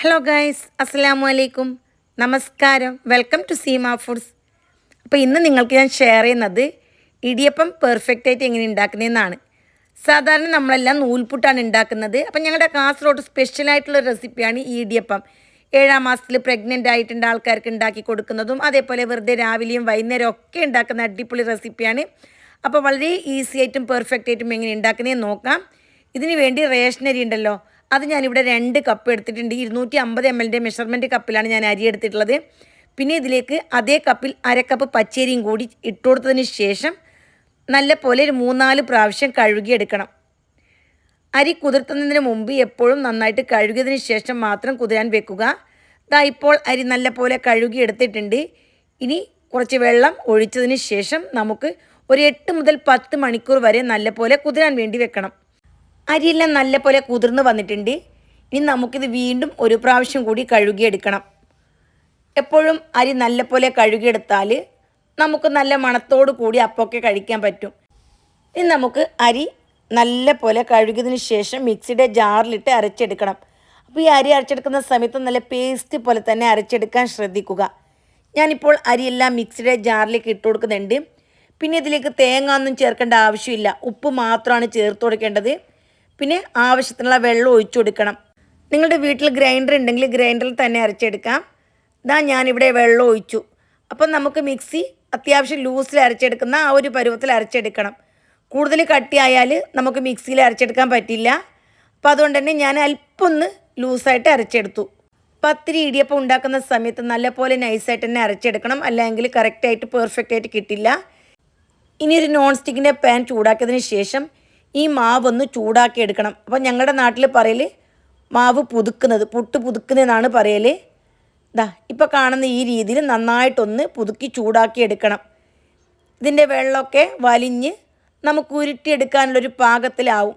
Hello guys അസ്സലാമു അലൈക്കും നമസ്കാരം വെൽക്കം ടു സീമ ഫുഡ്സ് അപ്പോൾ ഇന്ന് നിങ്ങൾക്ക് ഞാൻ ഷെയർ ചെയ്യുന്നത് ഇടിയപ്പം പെർഫെക്റ്റ് ആയിട്ട് എങ്ങനെ ഉണ്ടാക്കുന്നതെന്നാണ്. സാധാരണ നമ്മളെല്ലാം നൂൽപുട്ടാണ് ഉണ്ടാക്കുന്നത്. അപ്പം ഞങ്ങളുടെ കാസർഗോഡ് സ്പെഷ്യലായിട്ടുള്ള റെസിപ്പിയാണ് ഈ ഇടിയപ്പം. ഏഴാം മാസത്തിൽ പ്രഗ്നന്റ് ആയിട്ടുണ്ട് ആൾക്കാർക്ക് ഉണ്ടാക്കി കൊടുക്കുന്നതും അതേപോലെ വെറുതെ രാവിലെയും വൈകുന്നേരം ഒക്കെ ഉണ്ടാക്കുന്ന അടിപൊളി റെസിപ്പിയാണ് അപ്പോൾ വളരെ ഈസി ആയിട്ടും പെർഫെക്റ്റ് ആയിട്ടും എങ്ങനെ ഉണ്ടാക്കുന്നതെന്ന് നോക്കാം. ഇതിന് വേണ്ടി റേഷനരി ഉണ്ടല്ലോ അത് ഞാനിവിടെ രണ്ട് കപ്പ് എടുത്തിട്ടുണ്ട്. ഇരുന്നൂറ്റി അമ്പത് എം എല്ലിന്റെ മെഷർമെന്റ് കപ്പിലാണ് ഞാൻ അരി എടുത്തിട്ടുള്ളത്. പിന്നെ ഇതിലേക്ക് അതേ കപ്പിൽ അരക്കപ്പ് കപ്പ് പച്ചരിയും കൂടി ഇട്ടുകൊടുത്തതിന് ശേഷം നല്ല പോലെ ഒരു മൂന്നാൽ പ്രാവശ്യം കഴുകിയെടുക്കണം. അരി കുതിർത്തുന്നതിന് മുമ്പ് എപ്പോഴും നന്നായിട്ട് കഴുകിയതിന് ശേഷം മാത്രം കുതിരാൻ വെക്കുക. ദാ ഇപ്പോൾ അരി നല്ല പോലെ കഴുകി എടുത്തിട്ടുണ്ട് ഇനി കുറച്ച് വെള്ളം ഒഴിച്ചതിന് ശേഷം നമുക്ക് ഒരു എട്ട് മുതൽ പത്ത് മണിക്കൂർ വരെ നല്ല പോലെ കുതിരാൻ വേണ്ടി വെക്കണം. അരിയെല്ലാം നല്ല പോലെ കുതിർന്ന് വന്നിട്ടുണ്ട്. ഇനി നമുക്കിത് വീണ്ടും ഒരു പ്രാവശ്യം കൂടി കഴുകിയെടുക്കണം. എപ്പോഴും അരി നല്ല പോലെ കഴുകിയെടുത്താൽ നമുക്ക് നല്ല മണത്തോടു കൂടി അപ്പമൊക്കെ കഴിക്കാൻ പറ്റും. ഇനി നമുക്ക് അരി നല്ല പോലെ കഴുകിയതിന് ശേഷം മിക്സിയുടെ ജാറിലിട്ട് അരച്ചെടുക്കണം. അപ്പോൾ ഈ അരി അരച്ചെടുക്കുന്ന സമയത്ത് നല്ല പേസ്റ്റ് പോലെ തന്നെ അരച്ചെടുക്കാൻ ശ്രദ്ധിക്കുക. ഞാനിപ്പോൾ അരിയെല്ലാം മിക്സിയുടെ ജാറിലേക്ക് ഇട്ട് കൊടുക്കുന്നുണ്ട്. പിന്നെ ഇതിലേക്ക് തേങ്ങ ഒന്നും ചേർക്കേണ്ട ആവശ്യമില്ല. ഉപ്പ് മാത്രമാണ് ചേർത്ത് കൊടുക്കേണ്ടത്. പിന്നെ ആവശ്യത്തിനുള്ള വെള്ളം ഒഴിച്ചു കൊടുക്കണം. നിങ്ങളുടെ വീട്ടിൽ ഗ്രൈൻഡർ ഉണ്ടെങ്കിൽ ഗ്രൈൻഡറിൽ തന്നെ അരച്ചെടുക്കാം. ഇതാ ഞാനിവിടെ വെള്ളം ഒഴിച്ചു. അപ്പം നമുക്ക് മിക്സി അത്യാവശ്യം ലൂസിൽ അരച്ചെടുക്കുന്ന ആ ഒരു പരുവത്തിൽ അരച്ചെടുക്കണം. കൂടുതൽ കട്ടിയായാൽ നമുക്ക് മിക്സിയിൽ അരച്ചെടുക്കാൻ പറ്റില്ല. അപ്പോൾ അതുകൊണ്ട് തന്നെ ഞാൻ അല്പം ഒന്ന് ലൂസായിട്ട് അരച്ചെടുത്തു. പത്തിരി ഇടിയപ്പം ഉണ്ടാക്കുന്ന സമയത്ത് നല്ലപോലെ നൈസായിട്ട് തന്നെ അരച്ചെടുക്കണം. അല്ലെങ്കിൽ കറക്റ്റായിട്ട് പെർഫെക്റ്റ് ആയിട്ട് കിട്ടില്ല. ഇനി ഒരു നോൺ സ്റ്റിക്കിന്റെ പാൻ ചൂടാക്കിയതിന് ശേഷം ഈ മാവ് ഒന്ന് ചൂടാക്കി എടുക്കണം അപ്പം ഞങ്ങളുടെ നാട്ടിൽ പറയൽ മാവ് പുതുക്കുന്നത് പുട്ട് പുതുക്കുന്നതെന്നാണ് പറയൽ ദാ ഇപ്പോൾ കാണുന്ന ഈ രീതിയിൽ നന്നായിട്ടൊന്ന് പുതുക്കി ചൂടാക്കി എടുക്കണം ഇതിന്റെ വെള്ളമൊക്കെ വലിഞ്ഞ് നമുക്ക് ഉരുട്ടിയെടുക്കാനുള്ളൊരു പാകത്തിലാവും.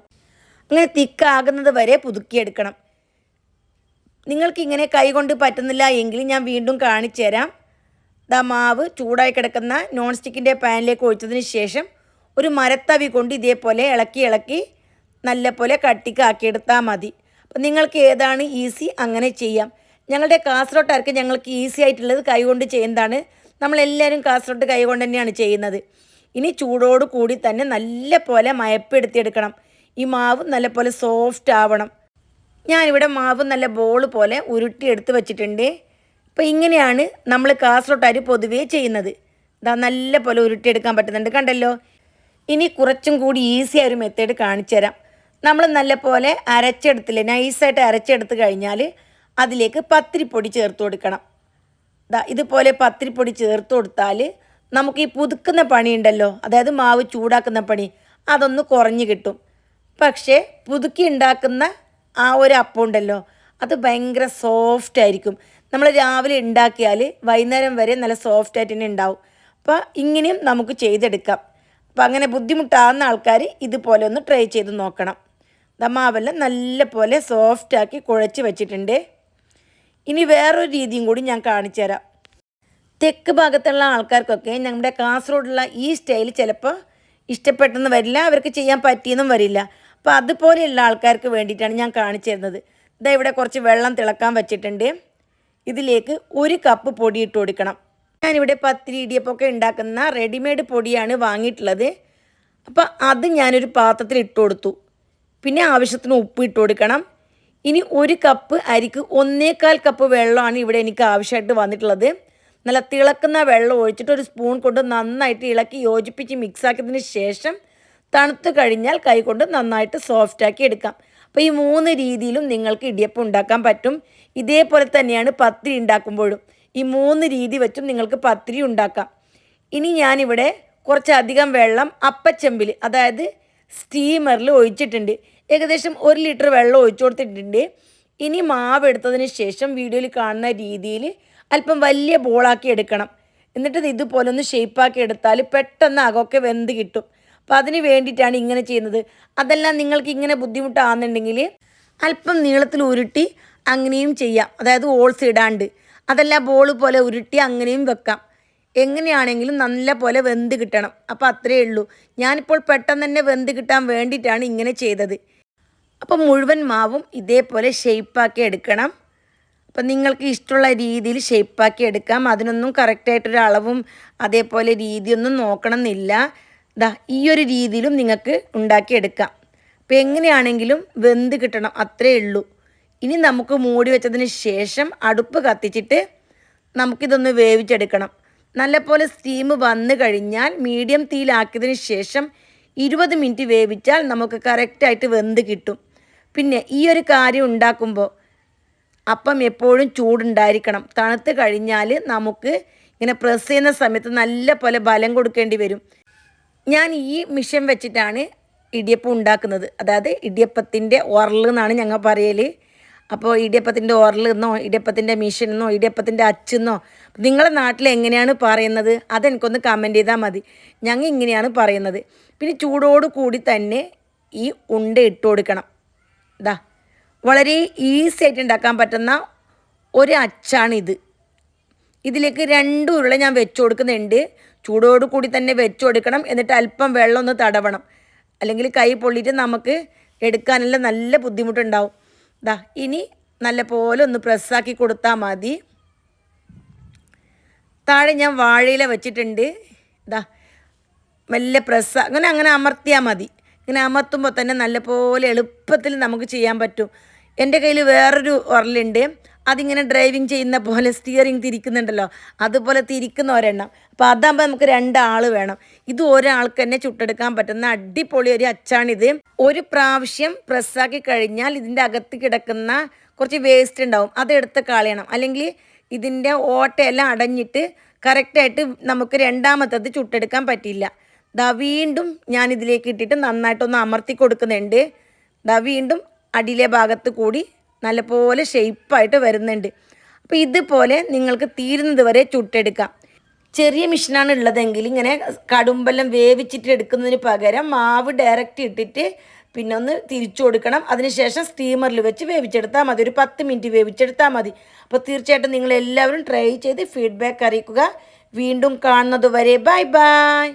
അങ്ങനെ തിക്കാകുന്നത് വരെ പുതുക്കിയെടുക്കണം. നിങ്ങൾക്ക് ഇങ്ങനെ കൈകൊണ്ട് പറ്റുന്നില്ല എങ്കിൽ ഞാൻ വീണ്ടും കാണിച്ചു തരാം ദാ മാവ് ചൂടായി കിടക്കുന്ന നോൺ സ്റ്റിക്കിന്റെ പാനിലേക്ക് ഒഴിച്ചതിന് ശേഷം ഒരു മരത്തവി കൊണ്ട് ഇതേപോലെ ഇളക്കി ഇളക്കി നല്ല പോലെ കട്ടിക്കാക്കിയെടുത്താൽ മതി. അപ്പം നിങ്ങൾക്ക് ഏതാണ് ഈസി? അങ്ങനെ ചെയ്യാം. ഞങ്ങളുടെ കാസർഗോട്ടാർക്ക് ഞങ്ങൾക്ക് ഈസി ആയിട്ടുള്ളത് കൈകൊണ്ട് ചെയ്യുന്നതാണ്. നമ്മളെല്ലാവരും കാസർഗോട്ട് കൈകൊണ്ട് തന്നെയാണ് ചെയ്യുന്നത്. ഇനി ചൂടോട് കൂടി തന്നെ നല്ല പോലെ മയപ്പെടുത്തിയെടുക്കണം. ഈ മാവ് നല്ല പോലെ സോഫ്റ്റ് ആവണം. ഞാനിവിടെ മാവ് നല്ല ബോൾ പോലെ ഉരുട്ടി എടുത്ത് വെച്ചിട്ടുണ്ട്. അപ്പോൾ ഇങ്ങനെയാണ് നമ്മൾ കാസർഗോട്ടാർ പൊതുവേ ചെയ്യുന്നത്. ഇതാ നല്ല പോലെ ഉരുട്ടിയെടുക്കാൻ പറ്റുന്നുണ്ട്. കണ്ടല്ലോ? ഇനി കുറച്ചും കൂടി ഈസി ആയ ഒരു മെത്തേഡ് കാണിച്ചു തരാം. നമ്മൾ നല്ല പോലെ അരച്ചെടുത്തില്ലേ നൈസായിട്ട് അരച്ചെടുത്ത് കഴിഞ്ഞാൽ അതിലേക്ക് പത്തിരിപ്പൊടി ചേർത്ത് കൊടുക്കണം. ദാ ഇതുപോലെ പത്തിരിപ്പൊടി ചേർത്ത് കൊടുത്താൽ നമുക്ക് ഈ പുതുക്കുന്ന പണിയുണ്ടല്ലോ അതായത് മാവ് ചൂടാക്കുന്ന പണി അതൊന്ന് കുറഞ്ഞു കിട്ടും. പക്ഷേ പുതുക്കി ഉണ്ടാക്കുന്ന ആ ഒരു അപ്പം ഉണ്ടല്ലോ അത് ഭയങ്കര സോഫ്റ്റ് ആയിരിക്കും. നമ്മൾ രാവിലെ ഉണ്ടാക്കിയാൽ വൈകുന്നേരം വരെ നല്ല സോഫ്റ്റ് ആയിട്ട് തന്നെ ഉണ്ടാവും. അപ്പോൾ ഇങ്ങനെയും നമുക്ക് ചെയ്തെടുക്കാം. അപ്പോൾ അങ്ങനെ ബുദ്ധിമുട്ടാകുന്ന ആൾക്കാർ ഇതുപോലെ ഒന്ന് ട്രൈ ചെയ്ത് നോക്കണം. ദമാവെല്ലാം നല്ല പോലെ സോഫ്റ്റാക്കി കുഴച്ച് വെച്ചിട്ടുണ്ട്. ഇനി വേറൊരു രീതിയും കൂടി ഞാൻ കാണിച്ചു തരാം. തെക്ക് ഭാഗത്തുള്ള ആൾക്കാർക്കൊക്കെ നമ്മുടെ കാസർഗോഡുള്ള ഈ സ്റ്റൈൽ ചിലപ്പോൾ ഇഷ്ടപ്പെട്ടെന്ന് വരില്ല അവർക്ക് ചെയ്യാൻ പറ്റിയെന്നും വരില്ല. അപ്പോൾ അതുപോലെയുള്ള ആൾക്കാർക്ക് വേണ്ടിയിട്ടാണ് ഞാൻ കാണിച്ചു തരുന്നത്. ഇതാ ഇവിടെ കുറച്ച് വെള്ളം തിളക്കാൻ വെച്ചിട്ടുണ്ട്. ഇതിലേക്ക് ഒരു കപ്പ് പൊടി ഇട്ട് കൊടുക്കണം. ഞാനിവിടെ പത്തിരി ഇടിയപ്പമൊക്കെ ഉണ്ടാക്കുന്ന റെഡിമെയ്ഡ് പൊടിയാണ് വാങ്ങിയിട്ടുള്ളത്. അപ്പോൾ അത് ഞാനൊരു പാത്രത്തിൽ ഇട്ട് കൊടുത്തു. പിന്നെ ആവശ്യത്തിന് ഉപ്പ് ഇട്ട് കൊടുക്കണം. ഇനി ഒരു കപ്പ് അരിക്ക് ഒന്നേകാൽ കപ്പ് വെള്ളമാണ് ഇവിടെ എനിക്ക് ആവശ്യമായിട്ട് വന്നിട്ടുള്ളത്. നല്ല തിളക്കുന്ന വെള്ളം ഒഴിച്ചിട്ട് ഒരു സ്പൂൺ കൊണ്ട് നന്നായിട്ട് ഇളക്കി യോജിപ്പിച്ച് മിക്സാക്കിയതിന് ശേഷം തണുത്ത് കഴിഞ്ഞാൽ കൈ കൊണ്ട് നന്നായിട്ട് സോഫ്റ്റാക്കി എടുക്കാം. അപ്പോൾ ഈ മൂന്ന് രീതിയിലും നിങ്ങൾക്ക് ഇടിയപ്പം ഉണ്ടാക്കാൻ പറ്റും. ഇതേപോലെ തന്നെയാണ് പത്തിരി ഉണ്ടാക്കുമ്പോഴും. ഈ മൂന്ന് രീതി വെച്ചും നിങ്ങൾക്ക് പത്തിരി ഉണ്ടാക്കാം. ഇനി ഞാനിവിടെ കുറച്ചധികം വെള്ളം അപ്പച്ചെമ്പിൽ അതായത് സ്റ്റീമറിൽ ഒഴിച്ചിട്ടുണ്ട്. ഏകദേശം ഒരു ലിറ്റർ വെള്ളം ഒഴിച്ചു കൊടുത്തിട്ടുണ്ട്. ഇനി മാവ് എടുത്തതിന് ശേഷം വീഡിയോയിൽ കാണുന്ന രീതിയിൽ അല്പം വലിയ ബോളാക്കി എടുക്കണം. എന്നിട്ട് ഇത് ഇതുപോലെ ഒന്ന് ഷേപ്പാക്കി എടുത്താൽ പെട്ടെന്ന് അകമൊക്കെ വെന്ത് കിട്ടും. അപ്പോൾ അതിന് വേണ്ടിയിട്ടാണ് ഇങ്ങനെ ചെയ്യുന്നത്. അതെല്ലാം നിങ്ങൾക്ക് ഇങ്ങനെ ബുദ്ധിമുട്ടാകുന്നുണ്ടെങ്കിൽ അല്പം നീളത്തിൽ ഉരുട്ടി അങ്ങനെയും ചെയ്യാം. അതായത് ഓൾസ് ഇടാണ്ട് അതല്ല ബോൾ പോലെ ഉരുട്ടി അങ്ങനെയും വെക്കാം. എങ്ങനെയാണെങ്കിലും നല്ല പോലെ വെന്ത് കിട്ടണം. അപ്പോൾ അത്രയേ ഉള്ളൂ. ഞാനിപ്പോൾ പെട്ടെന്ന് തന്നെ വെന്ത് കിട്ടാൻ വേണ്ടിയിട്ടാണ് ഇങ്ങനെ ചെയ്തത്. അപ്പോൾ മുഴുവൻ മാവും ഇതേപോലെ ഷേപ്പാക്കി എടുക്കണം. അപ്പം നിങ്ങൾക്ക് ഇഷ്ടമുള്ള രീതിയിൽ ഷേപ്പാക്കി എടുക്കാം. അതിനൊന്നും കറക്റ്റായിട്ടൊരു അളവും അതേപോലെ രീതിയൊന്നും നോക്കണം എന്നില്ല ദാ ഈ ഒരു രീതിയിലും നിങ്ങൾക്ക് ഉണ്ടാക്കിയെടുക്കാം അപ്പം എങ്ങനെയാണെങ്കിലും വെന്ത് കിട്ടണം. അത്രയേ ഉള്ളൂ. ഇനി നമുക്ക് മൂടി വെച്ചതിന് ശേഷം അടുപ്പ് കത്തിച്ചിട്ട് നമുക്കിതൊന്ന് വേവിച്ചെടുക്കണം. നല്ലപോലെ സ്റ്റീം വന്നു കഴിഞ്ഞാൽ മീഡിയം തീയിലാക്കിയതിന് ശേഷം ഇരുപത് മിനിറ്റ് വേവിച്ചാൽ നമുക്ക് കറക്റ്റായിട്ട് വെന്ത് കിട്ടും. പിന്നെ ഈ ഒരു കാര്യം ഉണ്ടാക്കുമ്പോൾ അപ്പം എപ്പോഴും ചൂടുണ്ടായിരിക്കണം. തണുത്ത് കഴിഞ്ഞാൽ നമുക്ക് ഇങ്ങനെ പ്രസ് ചെയ്യുന്ന സമയത്ത് നല്ല പോലെ ബലം കൊടുക്കേണ്ടി വരും. ഞാൻ ഈ മിഷൻ വെച്ചിട്ടാണ് ഇടിയപ്പം ഉണ്ടാക്കുന്നത്. അതായത് ഇടിയപ്പത്തിന്റെ ഉരൽ എന്നാണ് ഞങ്ങൾ പറയൽ അപ്പോൾ ഇടിയപ്പത്തിന്റെ എന്നോ ഇടിയപ്പത്തിന്റെ മിഷൻ എന്നോ ഇടിയപ്പത്തിന്റെ അച്ചെന്നോ നിങ്ങളുടെ നാട്ടിൽ എങ്ങനെയാണ് പറയുന്നത്? അതെനിക്കൊന്ന് കമന്റ് ചെയ്താൽ മതി. ഞങ്ങൾ ഇങ്ങനെയാണ് പറയുന്നത്. പിന്നെ ചൂടോട് കൂടി തന്നെ ഈ ഉണ്ട ഇട്ട് കൊടുക്കണം. ഇതാ വളരെ ഈസി ആയിട്ട് ഉണ്ടാക്കാൻ പറ്റുന്ന ഒരു അച്ചാണിത് ഇതിലേക്ക് രണ്ട് ഉരുള ഞാൻ വെച്ച് കൊടുക്കുന്നുണ്ട്. ചൂടോട് കൂടി തന്നെ വെച്ച് കൊടുക്കണം. എന്നിട്ട് അല്പം വെള്ളം ഒന്ന് തടവണം. അല്ലെങ്കിൽ കൈ പൊള്ളിയിട്ട് നമുക്ക് എടുക്കാനുള്ള നല്ല ബുദ്ധിമുട്ടുണ്ടാവും. ദാ ഇനി നല്ലപോലെ ഒന്ന് പ്രസ്സാക്കി കൊടുത്താൽ മതി. താഴെ ഞാൻ വാഴയില വെച്ചിട്ടുണ്ട്. ദാ മെല്ലെ പ്രസ്സ അങ്ങനെ അങ്ങനെ അമർത്തിയാൽ മതി. ഇങ്ങനെ അമർത്തുമ്പോൾ തന്നെ നല്ലപോലെ എളുപ്പത്തിൽ നമുക്ക് ചെയ്യാൻ പറ്റും. എന്റെ കയ്യിൽ വേറൊരു ഉരലുണ്ട് അതിങ്ങനെ ഡ്രൈവിംഗ് ചെയ്യുന്ന പോലെ സ്റ്റിയറിംഗ് തിരിക്കുന്നുണ്ടല്ലോ. അതുപോലെ തിരിക്കുന്ന ഒരെണ്ണം. അപ്പോൾ അതാകുമ്പോൾ നമുക്ക് രണ്ടാൾ വേണം. ഇത് ഒരാൾക്ക് തന്നെ ചുട്ടെടുക്കാൻ പറ്റുന്ന അടിപൊളി ഒരു അച്ചാണിത്. ഒരു പ്രാവശ്യം പ്രസ്സാക്കി കഴിഞ്ഞാൽ ഇതിന്റെ അകത്ത് കിടക്കുന്ന കുറച്ച് വേസ്റ്റ് ഉണ്ടാവും. അതെടുത്ത് കളയണം. അല്ലെങ്കിൽ ഇതിന്റെ ഓട്ടയെല്ലാം അടഞ്ഞിട്ട് കറക്റ്റായിട്ട് നമുക്ക് രണ്ടാമത്തത് ചുട്ടെടുക്കാൻ പറ്റില്ല ദാ വീണ്ടും ഞാൻ ഇതിലേക്ക് ഇട്ടിട്ട് നന്നായിട്ടൊന്ന് അമർത്തി കൊടുക്കുന്നുണ്ട്. ദാ വീണ്ടും അടിയിലെ ഭാഗത്ത് കൂടി നല്ലപോലെ ഷെയ്പ്പായിട്ട് വരുന്നുണ്ട്. അപ്പോൾ ഇതുപോലെ നിങ്ങൾക്ക് തീരുന്നത് വരെ ചുട്ടെടുക്കാം. ചെറിയ മിഷീനാണ് ഉള്ളതെങ്കിൽ ഇങ്ങനെ കടുമ്പെല്ലാം വേവിച്ചിട്ട് എടുക്കുന്നതിന് പകരം മാവ് ഡയറക്റ്റ് ഇട്ടിട്ട് പിന്നെ ഒന്ന് തിരിച്ചു കൊടുക്കണം. അതിനുശേഷം സ്റ്റീമറിൽ വെച്ച് വേവിച്ചെടുത്താൽ മതി. ഒരു പത്ത് മിനിറ്റ് വേവിച്ചെടുത്താൽ മതി. അപ്പോൾ തീർച്ചയായിട്ടും നിങ്ങൾ എല്ലാവരും ട്രൈ ചെയ്ത് ഫീഡ്ബാക്ക് അറിയിക്കുക. വീണ്ടും കാണുന്നത് വരെ ബൈ ബൈ